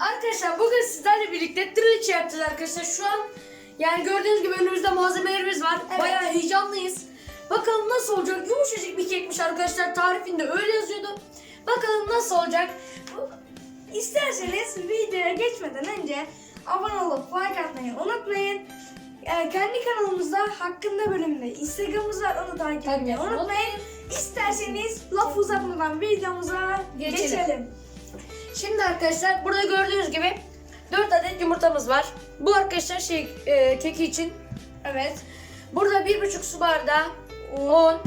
Arkadaşlar bugün sizlerle birlikte trileçe yapacağız arkadaşlar. Şu an yani gördüğünüz gibi önümüzde malzemelerimiz var. Evet. Bayağı heyecanlıyız. Bakalım nasıl olacak? Yumuşacık bir kekmiş arkadaşlar. Tarifinde öyle yazıyordu. Bakalım nasıl olacak? İsterseniz videoya geçmeden önce abone olup like atmayı unutmayın. Ee, kendi kanalımızda hakkında bölümünde Instagram'ımız var onu takip etmeyi unutmayın. İsterseniz laf uzatmadan videomuza Geçelim. geçelim. Şimdi arkadaşlar burada gördüğünüz gibi 4 adet yumurtamız var. Bu arkadaşlar şey e, keki için. Evet. Burada 1,5 su bardağı un.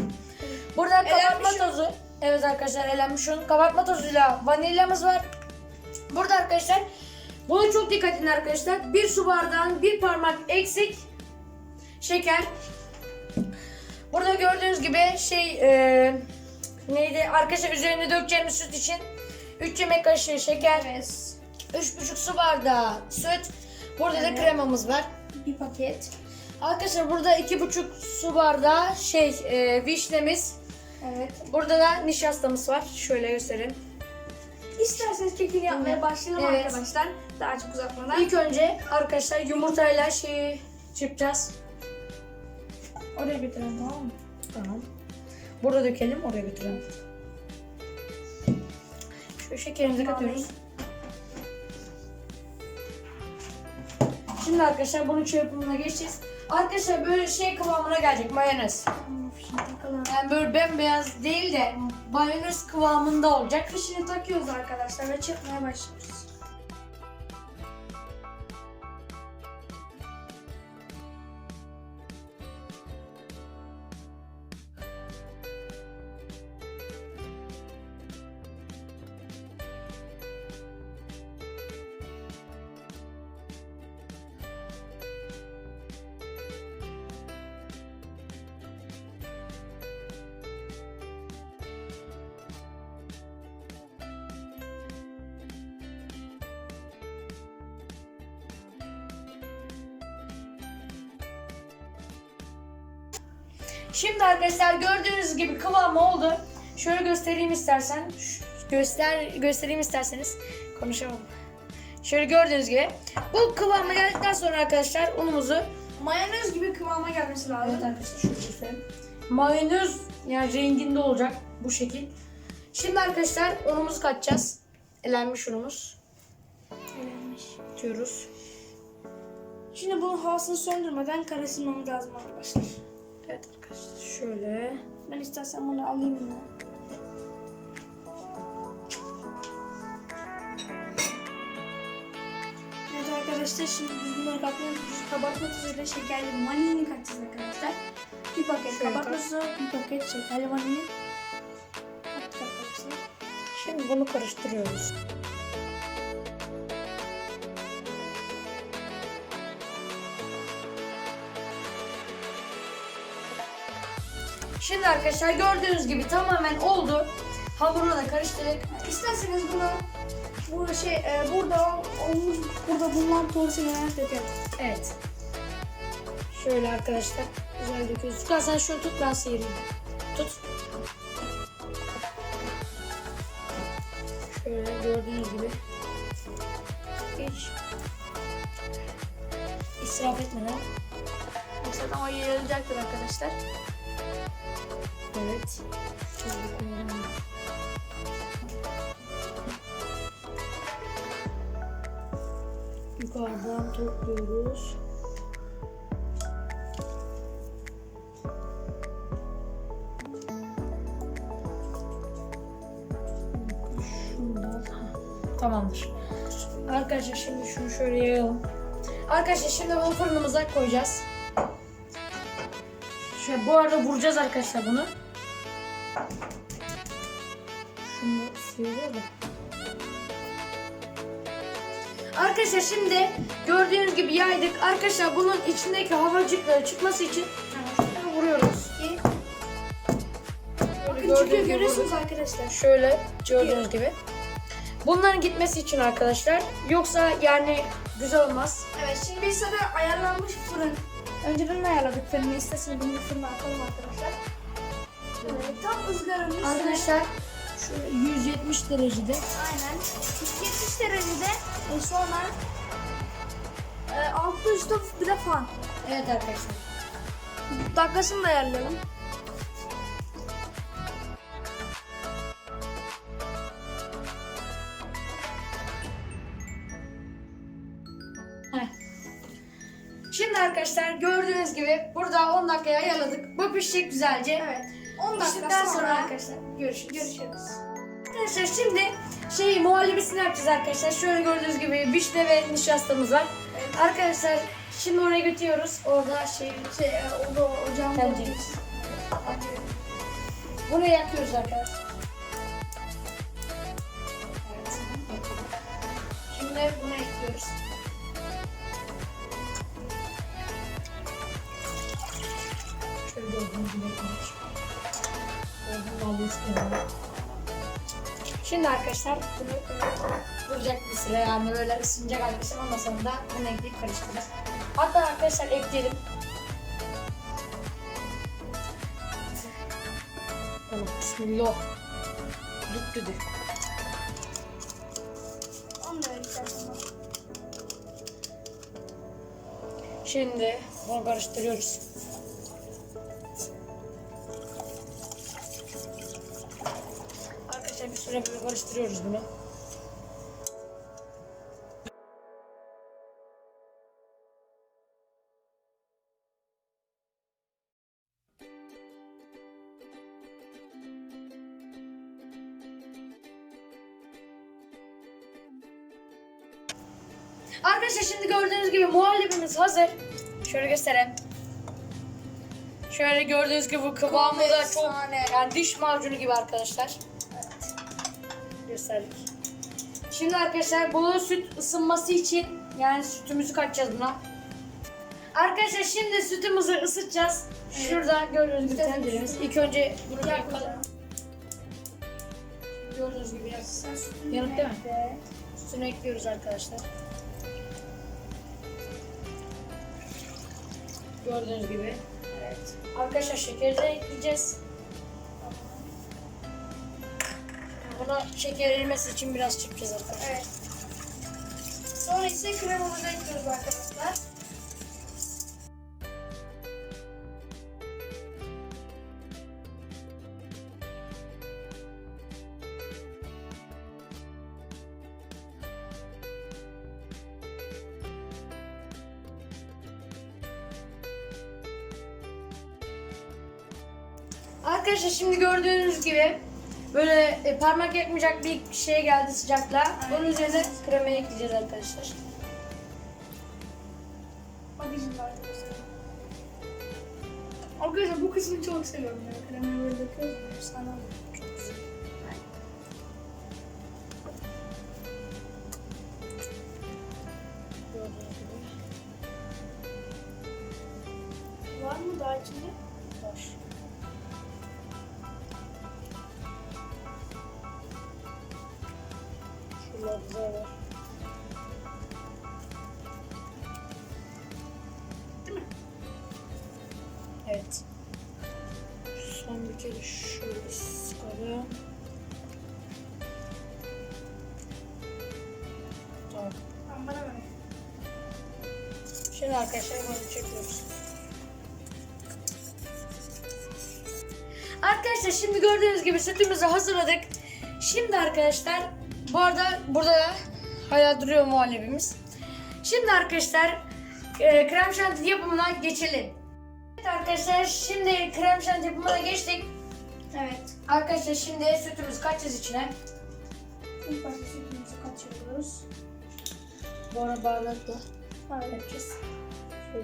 Burada kabartma tozu. Evet arkadaşlar elenmiş un. Kabartma tozuyla vanilyamız var. Burada arkadaşlar buna çok dikkat edin arkadaşlar. Bir su bardağın bir parmak eksik şeker. Burada gördüğünüz gibi şey e, neydi arkadaşlar üzerine dökeceğimiz süt için 3 yemek kaşığı şeker, Evet. 3,5 su bardağı süt. Burada da Evet. kremamız var. Bir paket. Arkadaşlar burada iki buçuk su bardağı şey e, vişnemiz. Evet. Burada da nişastamız var. Şöyle göstereyim. İsterseniz kekini yapmaya Evet. başlayalım Evet. arkadaşlar. Daha çok uzatmadan. İlk önce arkadaşlar yumurtayla şeyi çırpacağız. Oraya götürelim tamam mı? Tamam. Burada dökelim oraya götürelim. Şu şekerimizi katıyoruz. Şimdi arkadaşlar bunun çırpımına geçeceğiz. Arkadaşlar böyle şey kıvamına gelecek mayonez. Yani böyle bembeyaz değil de mayonez kıvamında olacak. Fişini takıyoruz arkadaşlar ve çırpmaya başlıyoruz. Şimdi arkadaşlar gördüğünüz gibi kıvamı oldu. Şöyle göstereyim istersen. Göster göstereyim isterseniz. Konuşamadım. Şöyle gördüğünüz gibi. Bu kıvamı geldikten sonra arkadaşlar unumuzu Mayonez gibi kıvama gelmesi lazım. Evet arkadaşlar şöyle göstereyim. Mayonez yani renginde olacak bu şekil. Şimdi arkadaşlar unumuzu katacağız. Elenmiş unumuz. Elenmiş. Atıyoruz. Şimdi bunun havasını söndürmeden karıştırmamız lazım arkadaşlar. Evet arkadaşlar şöyle. Ben istersen bunu alayım yine. Evet arkadaşlar şimdi biz bunları katmıyoruz. Kabartma tozuyla şekerli vanilini katacağız arkadaşlar. Bir paket Şöyle kabartma tozu, bir paket şekerli vanilin. Şimdi bunu karıştırıyoruz. Şimdi arkadaşlar gördüğünüz gibi tamamen oldu. Hamuru da karıştırdık. İsterseniz bunu bu şey e, burada olmuş burada bulunan porsiyon olarak dökelim. Evet. Şöyle arkadaşlar güzel döküyoruz. Furkan sen şunu tut ben sıyırayım. Tut. Şöyle gördüğünüz gibi. Hiç israf etmeden. Yoksa ama yayılacaktır arkadaşlar. Evet. Yukarıdan topluyoruz. Tamamdır. Arkadaşlar şimdi şunu şöyle yayalım. Arkadaşlar şimdi bunu fırınımıza koyacağız. Şöyle bu arada vuracağız arkadaşlar bunu. Şunu sıyırıyor da. Arkadaşlar şimdi gördüğünüz gibi yaydık. Arkadaşlar bunun içindeki havacıkları çıkması için şöyle vuruyoruz ki Bakın çıkıyor görüyorsunuz arkadaşlar. şöyle gördüğünüz gibi. Bunların gitmesi için arkadaşlar. Yoksa yani güzel olmaz. Evet şimdi biz sana ayarlanmış fırın. Önceden ayarladık fırını. İsterseniz bunu fırına atalım arkadaşlar. Evet, tam ızgaramız. Arkadaşlar şöyle 170 derecede Aynen. 170 60 derecede e, sonra e, altı üstü bir de fan. Evet arkadaşlar. Dakikasını da ayarlayalım. Arkadaşlar gördüğünüz gibi burada 10 dakikaya ayarladık. Bu pişecek güzelce. Evet. 10 dakika Piştikten sonra, sonra arkadaşlar görüşürüz. görüşürüz. Arkadaşlar şimdi şey muhallebisini yapacağız arkadaşlar. Şöyle gördüğünüz gibi vişne ve nişastamız var. Evet. Arkadaşlar şimdi oraya götürüyoruz. Orada şey Şey, e, o da ocağın Tenceresi. bunu yakıyoruz arkadaşlar. Evet. Şimdi bunu ekliyoruz. Şimdi arkadaşlar bunu duracak bir süre yani böyle ısınacak arkadaşlar ondan sonra da bunu ekleyip karıştıracağız. Hatta arkadaşlar ekleyelim. Tamam bismillah. Da eklersin. Şimdi bunu karıştırıyoruz. Süre böyle karıştırıyoruz bunu. Arkadaşlar şimdi gördüğünüz gibi muhallebimiz hazır. Şöyle göstereyim. Şöyle gördüğünüz gibi bu kıvamı da çok yani diş macunu gibi arkadaşlar. Gösterdik. Şimdi arkadaşlar bu süt ısınması için yani sütümüzü katacağız buna. Arkadaşlar şimdi sütümüzü ısıtacağız. Evet. Şurada gördüğünüz gibi tenceremiz. İlk önce bunu Yak yakalım. Gördüğünüz gibi yak. Sen sütünü Yanık değil mi? Sütünü ekliyoruz arkadaşlar. Gördüğünüz gibi. Evet. Arkadaşlar şekeri de ekleyeceğiz. Buna şeker erimesi için biraz çırpacağız arkadaşlar. Evet. Sonra ise kremamızı ekliyoruz arkadaşlar. Arkadaşlar şimdi gördüğünüz gibi böyle e, parmak yakmayacak bir şey geldi sıcakla. Bunun üzerine kremayı ekleyeceğiz arkadaşlar. Arkadaşlar. Bu kısmını çok seviyorum ya. Kremayı böyle döküyoruz. Gibi. Var mı daha içinde? Şimdi arkadaşlar bunu çekiyoruz. Arkadaşlar şimdi gördüğünüz gibi sütümüzü hazırladık. Şimdi arkadaşlar bu arada burada da hala duruyor muhallebimiz. Şimdi arkadaşlar e, krem şanti yapımına geçelim. Evet arkadaşlar şimdi krem şanti yapımına geçtik. Evet. Arkadaşlar şimdi sütümüzü katacağız içine. İlk başta sütümüzü katıyoruz. Bu arada bardakla Evet. Bir.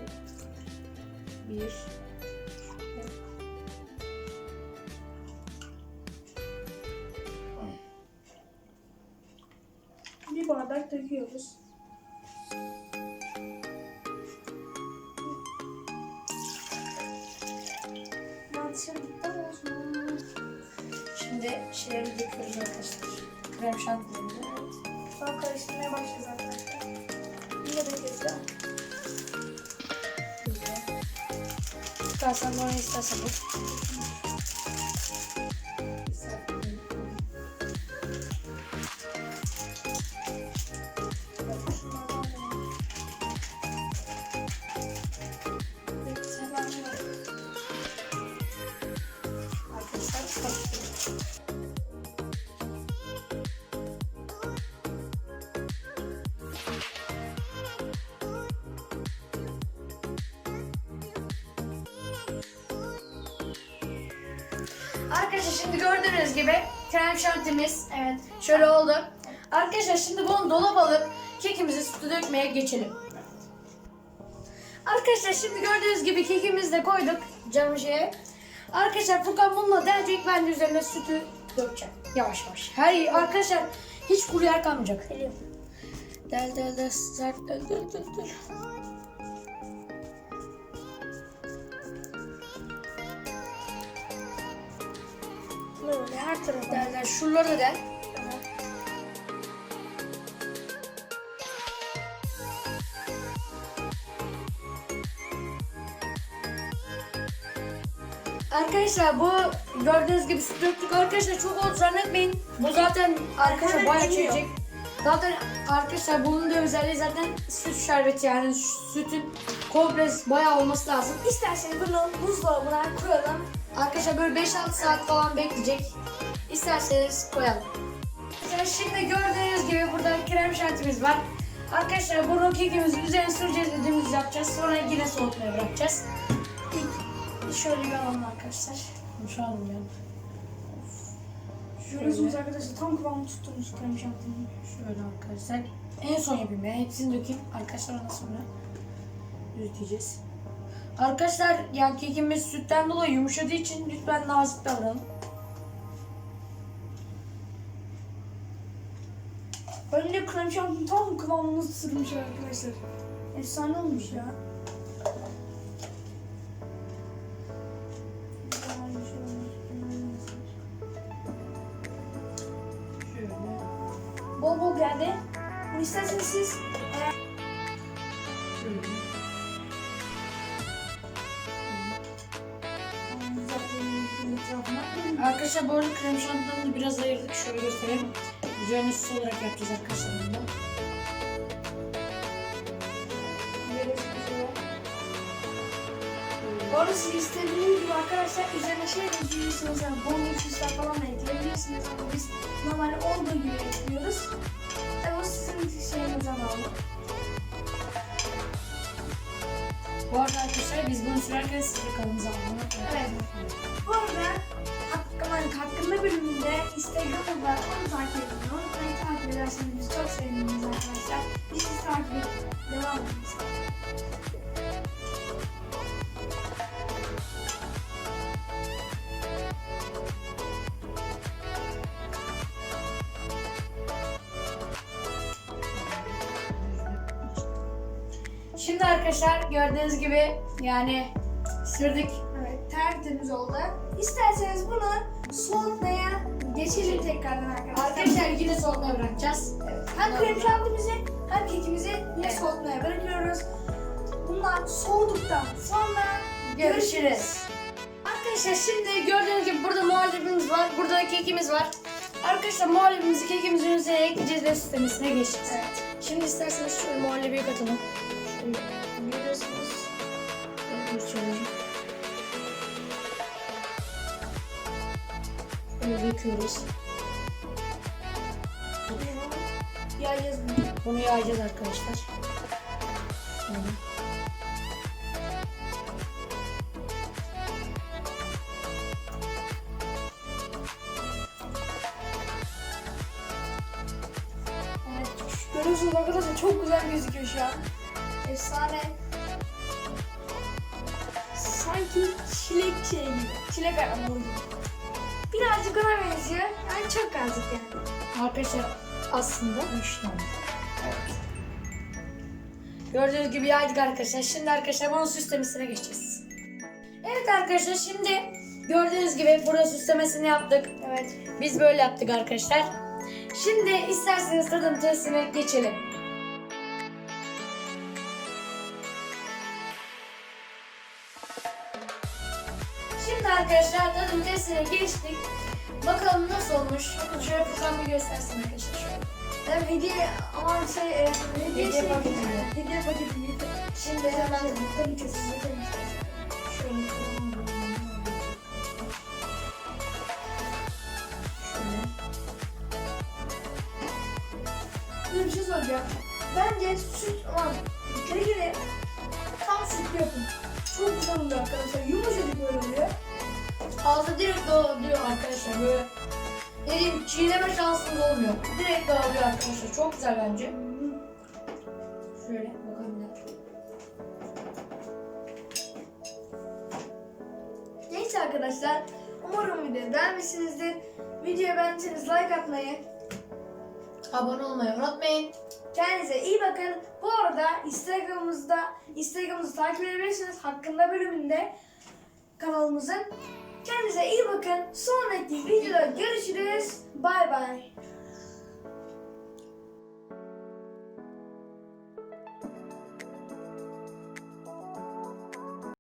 Bir bardak döküyoruz. İstersen bana istersen bu. şimdi gördüğünüz gibi krem şantimiz Evet. şöyle oldu. Arkadaşlar şimdi bunu dolap alıp kekimizi sütü dökmeye geçelim. Arkadaşlar şimdi gördüğünüz gibi kekimizi de koyduk cam şeye. Arkadaşlar Furkan bununla delecek ben de üzerine sütü dökeceğim. Yavaş yavaş. Her arkadaşlar hiç kuru yer kalmayacak. Del del del sert del del del del. Böyle her tarafta. Del del şuraları da. Arkadaşlar bu gördüğünüz gibi süt döktük arkadaşlar çok oldu zannetmeyin. Bu zaten arkadaşlar bayağı çekecek. Zaten arkadaşlar bunun da özelliği zaten süt şerbeti yani sütün komple bayağı olması lazım. İsterseniz bunu buzdolabına koyalım. Arkadaşlar böyle 5-6 saat falan bekleyecek. İsterseniz koyalım. Arkadaşlar şimdi gördüğünüz gibi burada krem şantimiz var. Arkadaşlar bunu kekimizin üzerine süreceğiz dediğimiz yapacağız. Sonra yine soğutmaya bırakacağız. İlk şöyle bir alalım arkadaşlar. Şu ya. Görüyorsunuz arkadaşlar tam kıvamı tutturmuş krem şantini. Şöyle arkadaşlar. En son yapayım ya. Hepsini dökeyim. Arkadaşlar ondan sonra üreteceğiz. Arkadaşlar yani kekimiz sütten dolayı yumuşadığı için lütfen nazik davranın. Önce krem şantini tam kıvamını tutturmuş arkadaşlar. Efsane olmuş ya. Bu arada krem şantinden biraz ayırdık. Şöyle göstereyim. Üzerine süs olarak yapacağız arkadaşlar bunu. Bu arada siz istediğiniz gibi arkadaşlar üzerine şey ekleyebilirsiniz. Yani bonus süsler falan da ekleyebilirsiniz ama biz normal olduğu gibi ekliyoruz. Tabii o sizin şeyinize bağlı. Bu arada arkadaşlar biz bunu sürerken siz de kanalımıza Evet. Bu arada hakkında, hakkında bölümünde Instagram'ı var. Onu takip edin. Onu takip ederseniz biz çok seviniriz arkadaşlar. Bizi takip edin. Devam edin. Şimdi arkadaşlar gördüğünüz gibi yani sürdük. Evet, tertemiz oldu. İsterseniz bunu soğutmaya geçelim tekrardan arkadaşlar. Arkadaşlar yine soğutmaya bırakacağız. Hem krem şantimizi hem kekimizi yine Evet. soğutmaya bırakıyoruz. Bunlar soğuduktan sonra Görüşürüz. Arkadaşlar şimdi gördüğünüz gibi burada muhallebimiz var. Burada da kekimiz var. Arkadaşlar muhallebimizi kekimizin üzerine ekleyeceğiz ve süslemesine geçeceğiz. Evet. Şimdi isterseniz şöyle muhallebiyi katalım. Şöyle döküyoruz. Yayacağız bunu. Yayacağız arkadaşlar. Evet, görüyorsunuz arkadaşlar çok güzel gözüküyor şu an. Efsane. Sanki çilek şey gibi. Çilek ayakkabı. Birazcık ona benziyor. Yani çok azıcık yani. Arkadaşlar aslında tane. Evet. Gördüğünüz gibi yaydık arkadaşlar. Şimdi arkadaşlar bunun süslemesine geçeceğiz. Evet arkadaşlar şimdi gördüğünüz gibi burada süslemesini yaptık. Evet. Biz böyle yaptık arkadaşlar. Şimdi isterseniz tadım testine geçelim. Testine geçtik. Bakalım nasıl olmuş. Şöyle Furkan bir göstersin arkadaşlar şöyle. Ben hediye ama şey e, hediye, Hediye paketi? Hediye paketi. Şimdi hemen Tabii ki size şöyle şöyle bir şey soracağım. Bence süt aman kekini tam süt yapın. Çok güzel oluyor arkadaşlar. Yumuşacık böyle oluyor. Ağzı direkt dağılıyor arkadaşlar böyle. Ne çiğneme şansınız olmuyor. Direkt dağılıyor arkadaşlar. Çok güzel bence. Şöyle bakalım. Neyse arkadaşlar. Umarım videoyu beğenmişsinizdir. Videoyu beğendiyseniz like atmayı, Abone olmayı unutmayın. Kendinize iyi bakın. Bu arada Instagram'ımızda Instagram'ımızı takip edebilirsiniz. Hakkında bölümünde kanalımızın. Kendinize iyi bakın. Sonraki videoda görüşürüz. Bay bay.